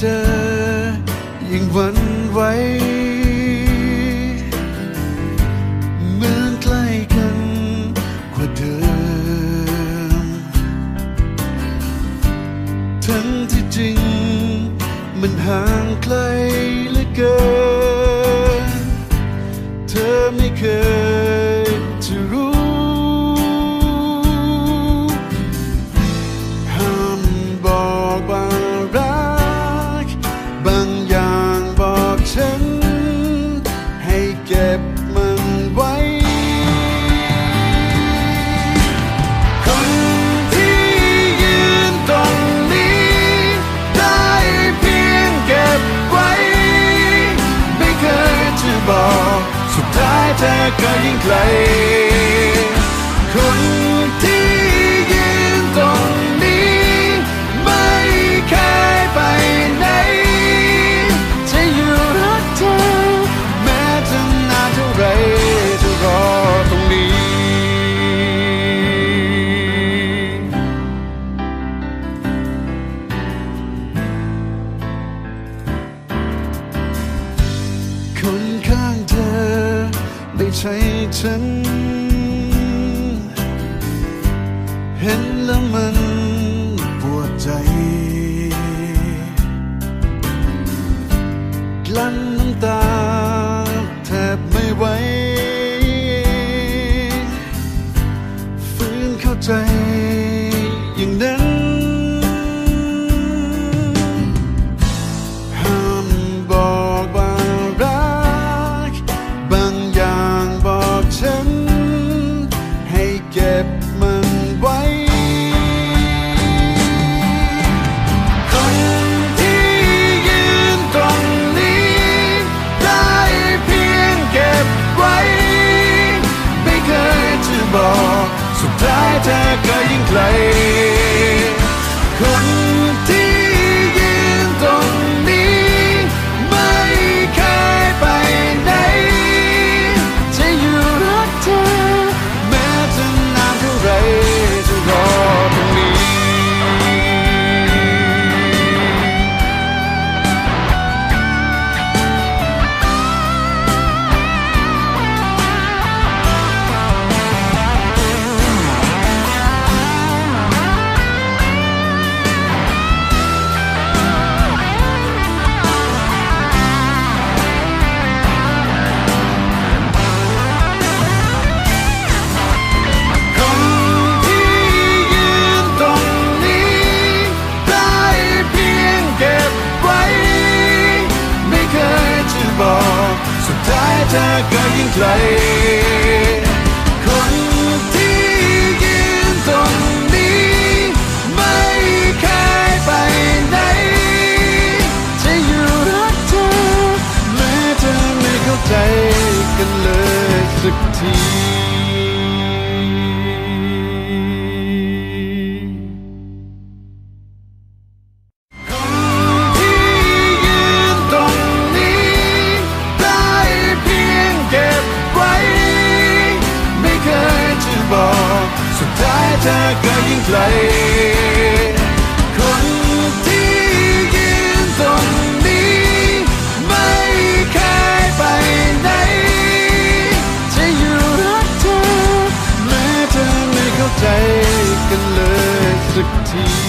เจอ ยิ่งหวันไหวเหมือนใกล้กันกว่าเดิม ทั้งที่จริง มันห่างไกลเหลือเกิน ก็บมันไว้คนที่ยืนตรงนี้ได้เพียงเก็บไว้ไม่เคยจะบอกสุดท้ายเธอก็ยิ่งไกลคน ใช่ฉัน เห็นแล้วมันปวดใจกลั้นน้ำตาแทบไม่ไหวฝืนเข้าใจ สุดท้ายเธอก็ยิ่งไกลคน เธอก็ยิ่งไกล คนที่ยืนตรงนี้ ไม่เคยไปไหน จะอยู่รักเธอ แม้เธอไม่เข้าใจกันเลยสักที เธอก็ยิ่งไกล คนที่ยืนตรงนี้ ไม่เคยไปไหน จะอยู่รักเธอ แม้เธอไม่เข้าใจกันเลยสักที